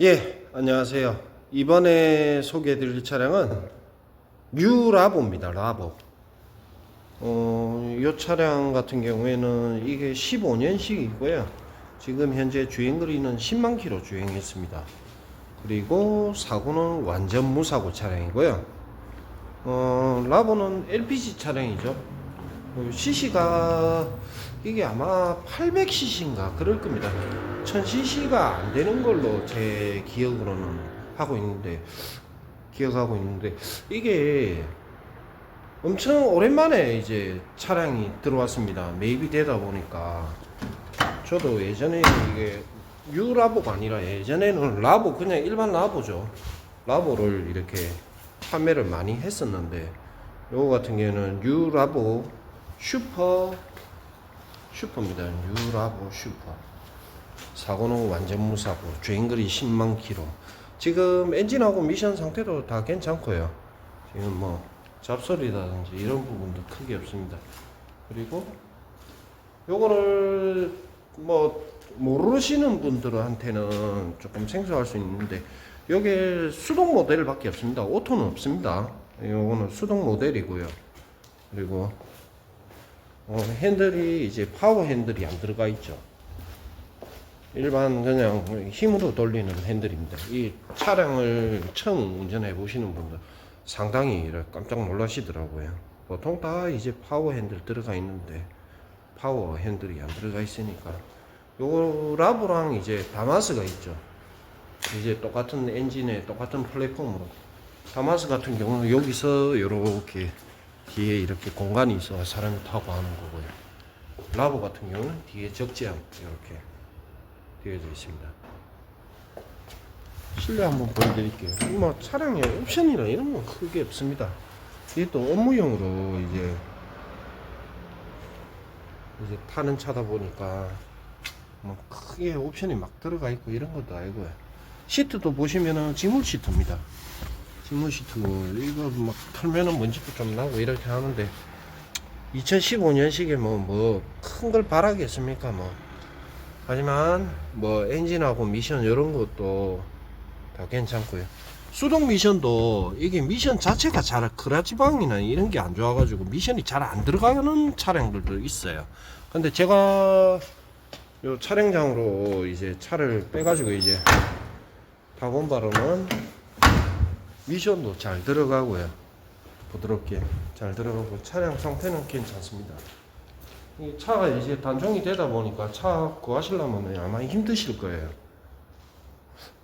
예, 안녕하세요. 이번에 소개해드릴 차량은 뉴라보입니다. 라보. 어, 이 차량 같은 경우에는 이게 15년식이고요. 지금 현재 주행거리는 10만 킬로 주행했습니다. 그리고 사고는 완전 무사고 차량이고요. 어, 라보는 LPG 차량이죠. CC가 이게 아마 800cc인가 그럴 겁니다. 1000cc가 안 되는 걸로 제 기억으로는 하고 있는데 기억하고 있는데 이게 엄청 오랜만에 이제 차량이 들어왔습니다. 매입이 되다 보니까 저도 예전에 이게 유라보가 아니라 예전에는 라보 그냥 일반 라보죠. 라보를 이렇게 판매를 많이 했었는데 요거 같은 경우는 유라보 슈퍼 슈퍼입니다. 유라보 슈퍼. 사고는 완전 무사고 주행거리 10만 킬로. 지금 엔진하고 미션 상태도 다 괜찮고요. 지금 뭐 잡소리라든지 이런 부분도 크게 없습니다. 그리고 요거를 뭐 모르시는 분들한테는 조금 생소할 수 있는데 요게 수동 모델밖에 없습니다. 오토는 없습니다. 요거는 수동 모델이고요. 그리고 어, 핸들이 이제 파워 핸들이 안 들어가 있죠. 일반 그냥 힘으로 돌리는 핸들입니다. 이 차량을 처음 운전해 보시는 분들 상당히 깜짝 놀라시더라고요. 보통 다 이제 파워 핸들 들어가 있는데 파워 핸들이 안 들어가 있으니까 요 라브랑 이제 다마스가 있죠. 이제 똑같은 엔진에 똑같은 플랫폼으로 다마스 같은 경우는 여기서 이렇게 뒤에 이렇게 공간이 있어 사람이 타고 하는 거고요. 라보 같은 경우는 뒤에 적재함 이렇게 되어져 있습니다. 실내 한번 보여드릴게요. 뭐 차량에 옵션이나 이런 건 크게 없습니다. 이게 또 업무용으로 이제 이제 타는 차다 보니까 뭐 크게 옵션이 막 들어가 있고 이런 것도 아니고요. 시트도 보시면은 지물 시트입니다. 지물 시트 이거 막 털면은 먼지도 좀 나고 이렇게 하는데 2015년식에 뭐 뭐 큰 걸 바라겠습니까 뭐 하지만 뭐 엔진하고 미션 이런 것도 다 괜찮고요. 수동 미션도 이게 미션 자체가 잘 크라지방이나 이런 게 안 좋아가지고 미션이 잘 안 들어가는 차량들도 있어요. 근데 제가 요 촬영장으로 이제 차를 빼가지고 이제 타본 바로는 미션도 잘 들어가고요. 부드럽게 잘 들어가고 차량 상태는 괜찮습니다. 이 차가 이제 단종이 되다 보니까 차 구하시려면 아마 힘드실 거예요.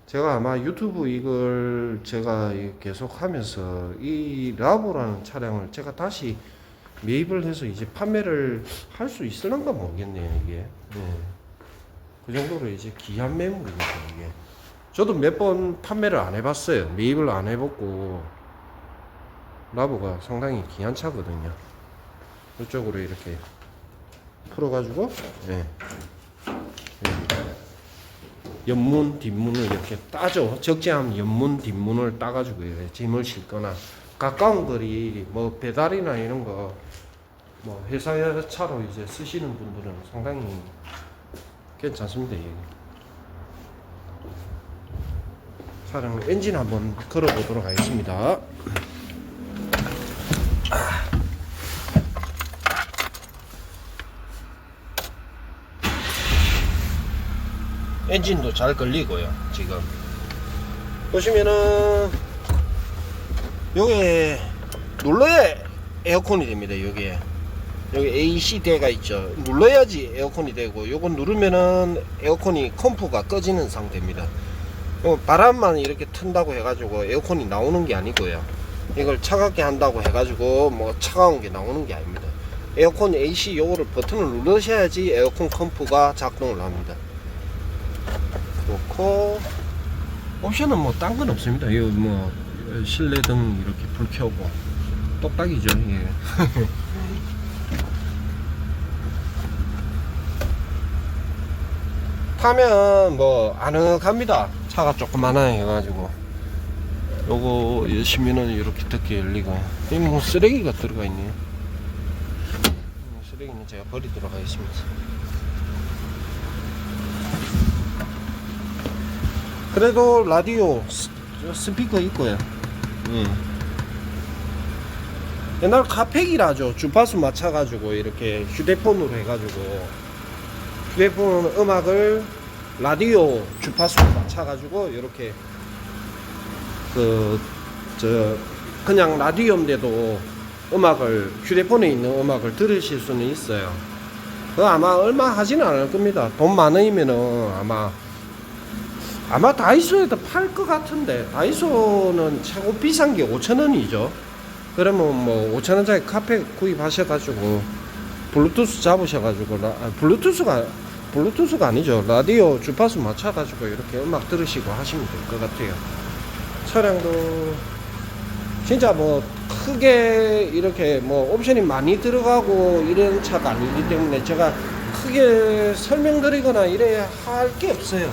제가 아마 유튜브 이걸 제가 이 계속 하면서 이 라보라는 차량을 제가 다시 매입을 해서 이제 판매를 할 수 있을런가 모르겠네요, 이게. 네. 그 정도로 이제 귀한 매물이니까, 이게. 저도 몇 번 판매를 안 해봤어요. 매입을 안 해봤고, 라보가 상당히 귀한 차거든요. 이쪽으로 이렇게 풀어가지고, 예. 옆문, 뒷문을 이렇게 따죠. 적재함 옆문, 뒷문을 따가지고 짐을 싣거나, 가까운 거리, 뭐 배달이나 이런 거, 뭐 회사 차로 이제 쓰시는 분들은 상당히 괜찮습니다. 이게. 차량 엔진 한번 걸어 보도록 하겠습니다. 엔진도 잘 걸리고요. 지금 보시면은 요게 눌러야 에어컨이 됩니다. 여기에 여기 AC 대가 있죠. 눌러야지 에어컨이 되고 요건 누르면은 에어컨이 컴프가 꺼지는 상태입니다. 요 바람만 이렇게 튼다고 해가지고 에어컨이 나오는 게 아니고요. 이걸 차갑게 한다고 해가지고 뭐 차가운 게 나오는 게 아닙니다. 에어컨 AC 요거를 버튼을 누르셔야지 에어컨 컴프가 작동을 합니다. 그렇고 옵션은 뭐 딴 건 없습니다. 이거 뭐 실내 등 이렇게 불 켜고 똑딱이죠. 예. 타면 뭐 아늑합니다. 차가 조그마하 해가지고 요거 열시면은 이렇게 덮개 열리고 이뭐 쓰레기가 들어가 있네요. 음, 쓰레기는 제가 버리도록 하겠습니다. 그래도 라디오 스, 스피커 있고요. 음. 옛날 카팩이라죠. 주파수 맞춰가지고 이렇게 휴대폰으로 해가지고 휴대폰 음악을 라디오 주파수 맞춰가지고 이렇게 그 저 그냥 라디오인데도 음악을 휴대폰에 있는 음악을 들으실 수는 있어요. 그 아마 얼마 하지는 않을 겁니다. 돈 많으면은 아마 아마 다이소에도 팔 것 같은데 다이소는 최고 비싼 게 5천 원이죠. 그러면 뭐 5천 원짜리 카페 구입하셔가지고 블루투스 잡으셔가지고 라, 아, 블루투스가 블루투스가 아니죠. 라디오 주파수 맞춰가지고 이렇게 음악 들으시고 하시면 될 것 같아요. 차량도 진짜 뭐 크게 이렇게 뭐 옵션이 많이 들어가고 이런 차가 아니기 때문에 제가 크게 설명드리거나 이래 할게 없어요.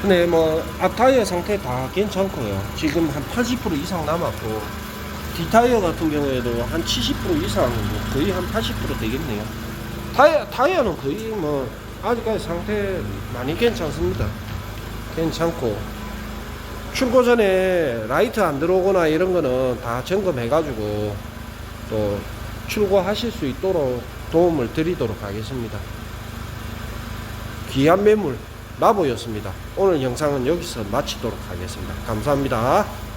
근데 뭐 앞타이어 상태 다 괜찮고요. 지금 한 80% 이상 남았고 뒷타이어 같은 경우에도 한 70% 이상 뭐 거의 한 80% 되겠네요. 타이어 타이어는 거의 뭐 아직까지 상태 많이 괜찮습니다. 괜찮고 출고 전에 라이트 안 들어오거나 이런 거는 다 점검해 가지고 또 출고하실 수 있도록 도움을 드리도록 하겠습니다. 귀한 매물 라보였습니다. 오늘 영상은 여기서 마치도록 하겠습니다. 감사합니다.